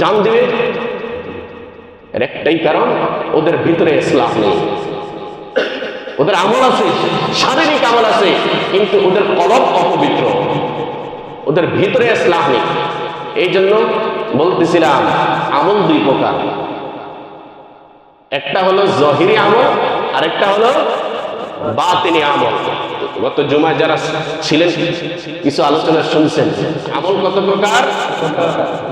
জান দেবে। এর একটাই কারণ, ওদের ভিতরে ইসলাম নেই। ওদের আমল আছে, শারীরিক আমল আছে, কিন্তু ওদের কলম অপবিত্র। ওদের ভিতরে ইসলাম নেই। এই জন্য বলতেছিলাম, আমল দুই প্রকার। একটা হলো জহিরি আমল, আরেকটা হলো বাতিনি আমল। গত জুমায় যারা ছিলেন, কিছু আলোচনা শুনছেন। আমল কত প্রকার?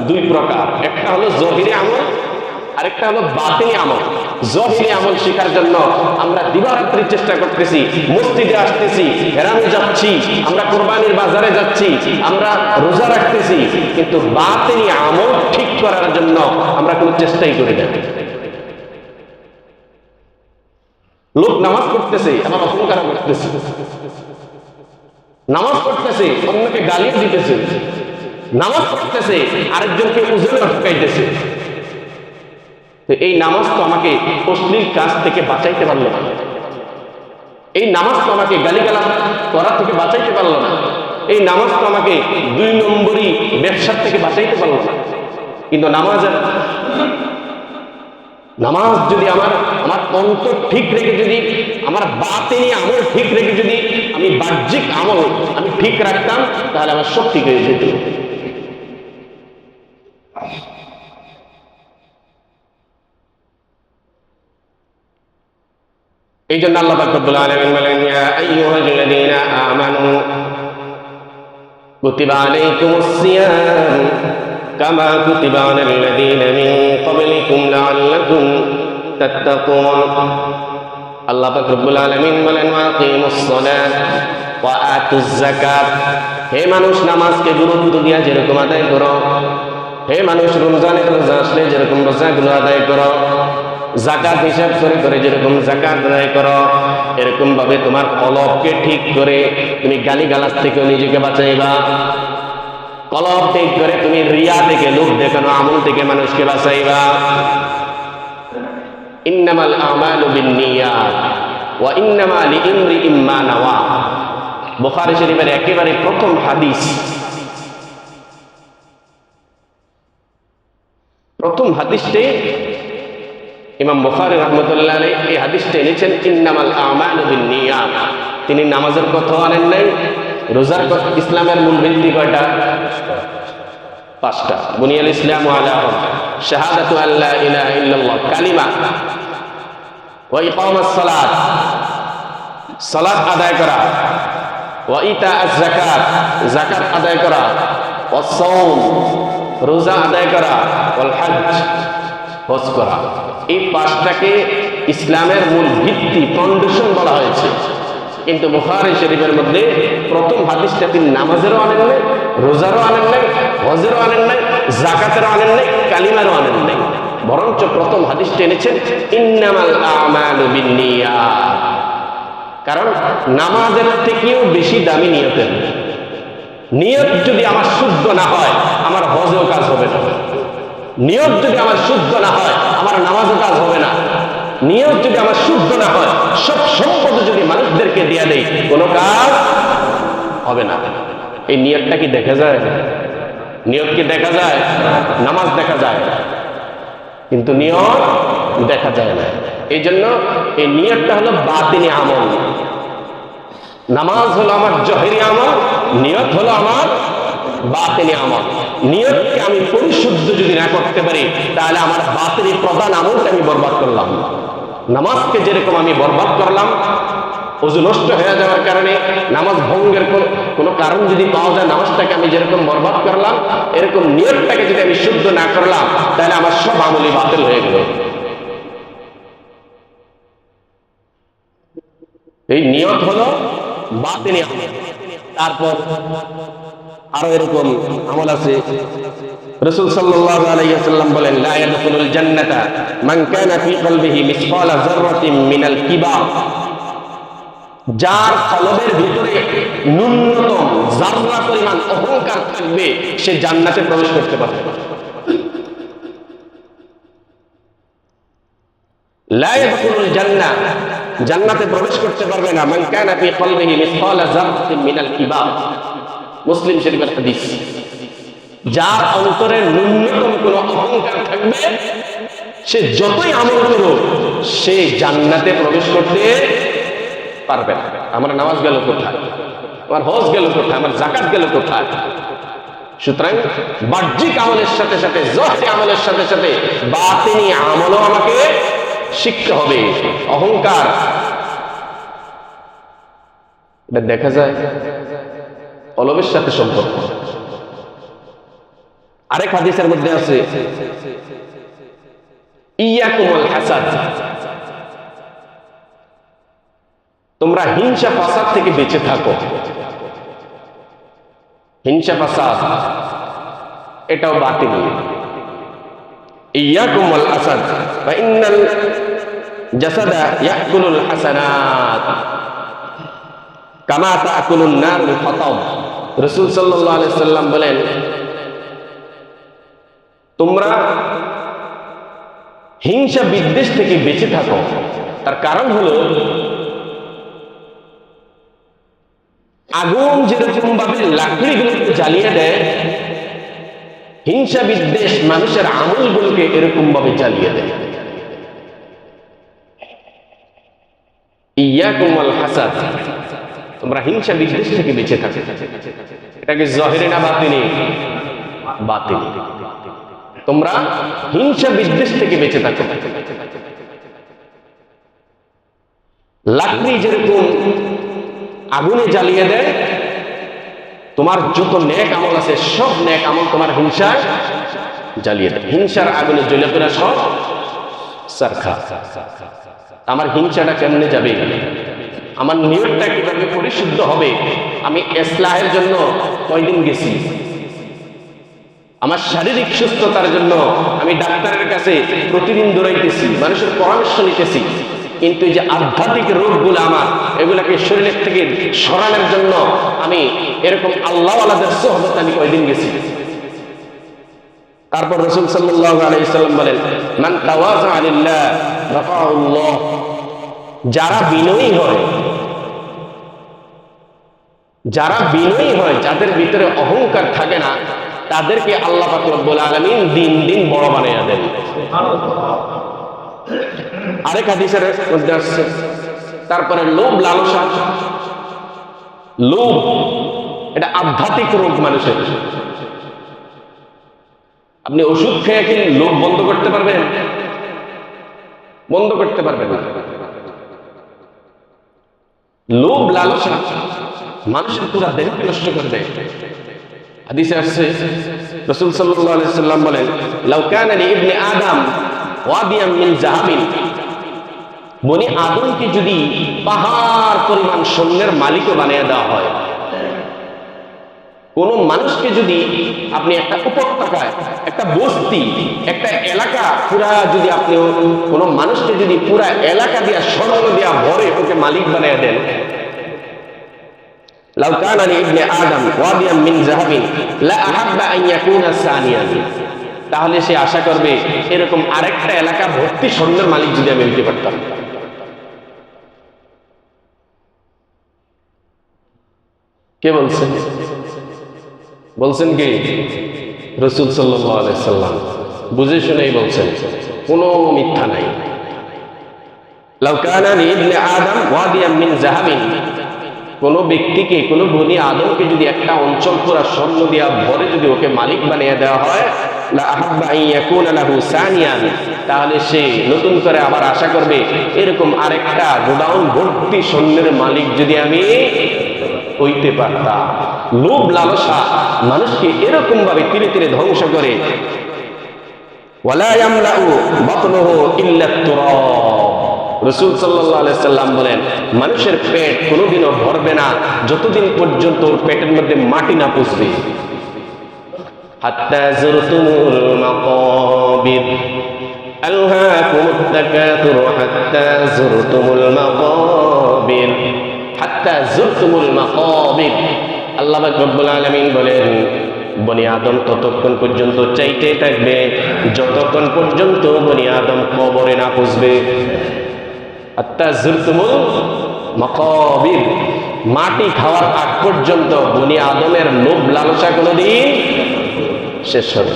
দুই প্রকার। একটা হলো জহিরি আমল, আরেকটা হলো বাতিনি আমল। জহিরি আমল শেখার জন্য আমরা দিবারাত্রি চেষ্টা করতেছি, মসজিদে আসতেছি, হেরামে যাচ্ছি, আমরা কোরবানির বাজারে যাচ্ছি, আমরা রোজা রাখতেছি, কিন্তু বাতিনি আমল ঠিক করার জন্য আমরা কোনো চেষ্টাই করি না। লোক নামাজ পড়তেছে, আবার অহংকার করতেছে। নামাজ পড়তেছে, অন্যকে গালিও দিতেছে, নামাজ পড়তেছে, আরেকজনকে উজনে অটকাইতেছে তো এই নামাজ তো আমাকে অশ্লীল কাজ থেকে বাঁচাইতে পারল না। এই নামাজ তো আমাকে গালি গালিগালাজ করা থেকে বাঁচাইতে পারল না। এই নামাজ তো আমাকে দুই নম্বরই ব্যবসার থেকে বাঁচাইতে পারল না। কিন্তু নামাজ নামাজ যদি আমার আমার অন্তর ঠিক রেখে যদি আমার বাতেনি আমল ঠিক রেখে যদি আমি বাহ্যিক আমল আমি ঠিক রাখতাম, তাহলে আমার সব ঠিক হয়ে যেত। এই জন্য আল্লাহ পাক রব্বুল আলামিন বলেন আমানু, কুতিবা আলাইকুমুস সিয়াম, কামা কুতিবা আলাল্লাযীনা মিন ক্বাবলিকুম লাআল্লাকুম তাত্তাকুন। আল্লাহ রব্বুল আলামিন বলেন হে মানুষ, নামাজকে গুরুত্ব দিয়া যেরকম আদায় করো। হে মানুষ রমজানের রোজা আসলে যেরকম রোজাগুলো আদায় করো। জাকাত হিসাব করে করে যেরকম জাকাত আদায় করো, এরকম ভাবে তোমার কলবকে ঠিক করে তুমি গালি গালাজ থেকে নিজেকে বাঁচাইবা। কলব ঠিক করে তুমি রিয়া থেকে লোক দেখানো, আমল থেকে মানুষকে বাঁচাইবা। ইন্নামাল আমালু বিন্নিয়াত ওয়া ইন্নামা লিইমরিইম মা নাওয়া। বুখারী শরীফের একেবারে প্রথম হাদিস। প্রথম হাদিসটি ইমাম বুখারী রহমতুল্লাহ আলাইহি এই হাদিসটি এনেছেন, ইন্নামাল আমালু বিন্নিয়াত। তিনি নামাজের কথা আনেন নাই, রোজার ইসলামের মূল ভিত্তি কয়টা? পাঁচটা। বুনিয়াল ইসলাম আলা শাহাদাতু আল্লা ইলাহা ইল্লাল্লাহ। কালিমা। ওয়া ইকামাস সালাত। সালাত আদায় করা। ওয়া ইতা যাকাত যাকাত আদায় করা। ওয়া সাওম, রোজা আদায় করা। ওয়াল হজ করা। এই পাঁচটাকে ইসলামের মূল ভিত্তি ফাউন্ডেশন বলা হয়েছে। কিন্তু বুখারী শরীফের মধ্যে প্রথম হাদিসটা তিনি নামাজেরও আনেন নাই, রোজারও আনেন নাই, হজেরও আনেন নাই জাকাতেরও আনেন নাই, কালিমারও আনেন নাই। বরঞ্চ প্রথম হাদিসটা এনেছেন, ইন্নামাল আমালু কারণ নামাজের থেকেও বেশি দামি নিয়তের। নিয়ত যদি আমার শুদ্ধ না হয়, আমার হজেও কাজ হবে না। নিয়ত যদি আমার শুদ্ধ না হয়, আমার নামাজও কাজ হবে না। নিয়ত যদি আমার শুদ্ধ না হয়, সব সম্পদ যদি মানুষদেরকে দিয়ে দেয় কোনো কাজ হবে না। এই নিয়তটা কি দেখা যায়? নিয়ত কি দেখা যায়? নামাজ দেখা যায়। কিন্তু নিয়ত দেখা যায় না। এই জন্য এই নিয়তটা হলো বাতিনি আমল। নামাজ হলো আমার জহেরি আমল, নিয়ত হলো আমার বাতিনি আমল। নিয়তকে আমি পরিশুদ্ধ যদি না করতে পারি, তাহলে আমার বাতিনি প্রধান আমলটা আমি বরবাদ করলাম। নামাজকে যেরকম আমি বরবাদ করলাম, অজু নষ্ট হয়ে যাওয়ার কারণে নামাজ ভঙ্গের কোন- কারণ যদি পাওয়া যায়, নামাজটাকে আমি যেরকম বরবাদ করলাম, এরকম নিয়তটাকে যদি আমি শুদ্ধ না করলাম, তাহলে আমার সব আমলই বাতিল হয়ে গেল। এই নিয়ত হলো বাতিনি তারপর আরও এরকম আমল আছে। রাসূল সাল্লাল্লাহু আলাইহি বলেন, লা ইয়াদখুলুল জান্নাতা মান কানা ফি কলবিহি মিসকালা যাররাতিন মিনাল কিবার যার কলবের ভিতরে ন্যূনতম জাররা পরিমাণ অহংকার থাকবে, সে জান্নাতে প্রবেশ করতে পারবে। জান্নাতে প্রবেশ করতে পারবে না। মুসলিম শরীফের হাদিস। যার অন্তরে ন্যূনতম কোন অহংকার থাকবে, সে যতই আমল করুক, সে জান্নাতে প্রবেশ করতে পারবে না। আমার নামাজ গেল কোথায়? আমার হজ গেল কোথায়? আমার জাকাত গেল কোথায়? সুতরাং বাহ্যিক আমলের সাথে সাথে, জহরি আমলের সাথে সাথে বাতিনি আমলও আমাকে শিখতে হবে। অহংকার। দেখা যায় অলবের সাথে সম্পর্ক। আরেক হাদিসের মধ্যে আছে, ইয়াকুমুল হাসাদ। তোমরা হিংসা ফাসাদ থেকে বেঁচে থাকো। হিংসা ফাসাদ, এটাও বাতিল। ইয়াকুমুল আসাদ, বা ইন্নাল জাসাদা ইয়াকুলুল হাসানাত কামা তাকুলুন নারুল হাতাব রাসূল সাল্লাল্লাহু আলাইহি সাল্লাম বলেন, তোমরা হিংসা বিদ্বেষ থেকে বেঁচে থাকো। তার কারণ হলো আগুন যেরকম ভাবে লাকড়িগুলোকে জ্বালিয়ে দেয় হিংসা বিদ্বেষ মানুষের আমলগুলোকে এরকম ভাবে জ্বালিয়ে দেয়। তোমরা হিংসা থেকে বেঁচে থাকো। তোমরা হিংসা বিদ্বেষ থেকে বেঁচে থাকো। লাকড়ি যেরকম আগুনে জ্বালিয়ে দেয়। তোমার যত নেক আমল আছে, সব নেক আমল তোমার হিংসায় জ্বালিয়ে দেয়। হিংসার আগুনে জ্বলে পড়া সব সারখা। আমার হিংসাটা কেমনে যাবে? আমার নিয়তটা কীভাবে পরিশুদ্ধ হবে? আমি এসলাহের জন্য কয়দিন গেছি? আমার শারীরিক সুস্থতার জন্য আমি ডাক্তারের কাছে প্রতিদিন দৌড়াইতেছি, মানুষের পরামর্শ নিতেছি। কিন্তু যে আধ্যাত্মিক রোগগুলো আমার, এগুলাকে শরীরের থেকে সরানোর জন্য আমি এরকম আল্লাহ আলাদের সোহবত আমি কয়দিন গেছি। তারপর রসুল সাল্লাম বলেন যারা বিনয়ী হয়, যারা বিনয়ী হয়, যাদের ভিতরে অহংকার থাকে না, তাদেরকে আল্লাহ পাক রব্বুল আলামিন দিন দিন বড় বানিয়ে দেন। আরেক হাদিসের আসছে। তারপরে লোভ, লালসা। লোভ, এটা আধ্যাত্মিক রোগ মানুষের। আপনি ওষুধ খেয়ে কি লোভ বন্ধ করতে পারবেন? বন্ধ করতে পারবেন লোভ, লালসা মানুষের পুরা দেহকে নষ্ট করে দেয়। হাদিসে আসছে, রাসূল সাল্লাম বলেন, লাউ কানা লি আদম ওয়াদিয়াম মিন জাহাবিন বনি আদমকে যদি পাহাড় পরিমাণ সৈন্যের মালিকও বানিয়ে দেওয়া হয়, কোন মানুষকে যদি আপনি একটা উপত্যকায়, একটা বস্তি, একটা এলাকা পুরা যদি আপনি কোন মানুষকে যদি পুরা এলাকা দিয়া স্বর্ণ দিয়া ভরে ওকে মালিক বানিয়ে দেন। কানা লি ইবনে আদম ওয়াদিয়াম মিন যাহাবিন লা আহাব্বা আন ইয়াকুনা তাহলে সে আশা করবে, এরকম আরেকটা এলাকা ভর্তি স্বর্ণের মালিক যদি আমি হইতে পারতাম। কে বলছেন? বলছেন কি? রসুল সাল্লাম। বুঝে শুনেই বলছেন, কোনো মিথ্যা নাই। কোন ব্যক্তিকে আদমকে যদি একটা অঞ্চল ভরে যদি ওকে মালিক বানিয়ে দেওয়া হয় তাহলে সে নতুন করে আবার আশা করবে, এরকম আরেকটা গোডাউন ভর্তি স্বর্ণের মালিক যদি আমি হইতে পারতাম লোভ লালসা মানুষকে এরকম ভাবে তীরে তীরে ধ্বংস করে ওয়ালা ইয়ামলাউ বাতনুহু ইল্লা তুরাব রসুল সাল্লাহ সাল্লাম বলেন মানুষের পেট কোনোদিনও ভরবে না যতদিন পর্যন্ত ওর পেটের মধ্যে মাটি না পুষবে হাত্তা জুরতুমুল মাকাবির ألهاكم التكاثر حتى زرتم المقابر হাত্তা জুরতুমুল মাকাবির আল্লাহ রব্বুল আলামিন বলেন, বনি আদম ততক্ষণ পর্যন্ত চাইতেই থাকবে, যতক্ষণ পর্যন্ত বনি আদম কবরে না পুষবে। আত্তা জুরতুমুল মাকাবির মাটি খাওয়ার আগ পর্যন্ত বনি আদমের লোভ লালসা কোনোদিন শেষ হবে